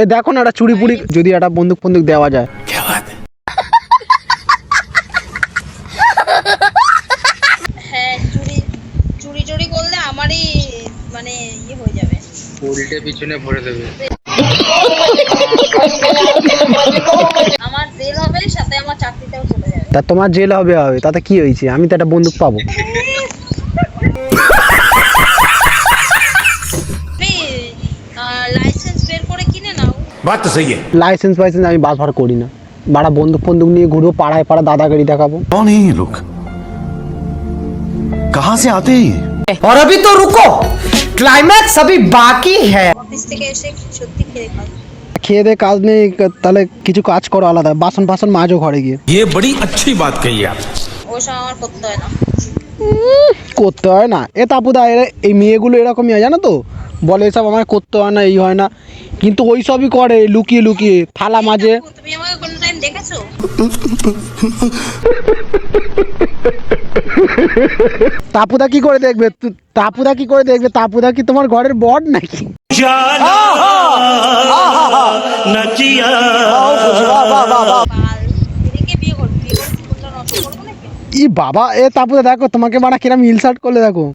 এ দেখো না একটা চুরি পুরি যদি একটা বন্দুক ফন্দুক দেওয়া যায়। হ্যাঁ চুরি চুরি চুরি করলে আমারই মানে ইয়ে হয়ে যাবে। উল্টে পিছনে ভরে দেবে। আমার জেল হবে সাথে আমার চাকরিটাও চলে যাবে। তা তোমার জেল হবে হবে তাতে কি হয়েছে? আমি তো একটা বন্দুক পাবো। নাও बात तो सही है লাইসেন্স ফাইসেন্স আমি বাস ভার করি না বাড়া বন্দুক ফন্দুক নিয়ে ঘুরবো পাড়ায় পাড়া দাদাগিরি দেখাবো कौन है ये लोग कहाँ से आते हैं ये और अभी तो रुको क्लाइमैक्स अभी बाकी है অফিস থেকে এসে সত্যি খেয়ে খাও খেয়ে দে কাজ নেই তাহলে কিছু কাজ করো আলাদা বাসন ফাসন মাজো ঘরে গিয়ে ये बड़ी अच्छी बात कही आप ওসব আমার করতে হয় না করতে হয় না এ তাপুদা এরা- এই মেয়েগুলো এরকমই হয় জানো তো বলে এসব আমার করতে হয় না এই হয় না কিন্তু ওই সবই করে লুকিয়ে লুকিয়ে থালা মাঝে তুমি আমাকে কোনো টাইম দেখেছ? তাপুদা কি করে দেখবে? তাপুদা কি করে দেখবে? তাপুদা কি তোমার ঘরের বড নাকি? ই বাবা এ তাপুদা দেখো তোমাকে বাড়া কিরম ইলসার্ট করলে দেখো।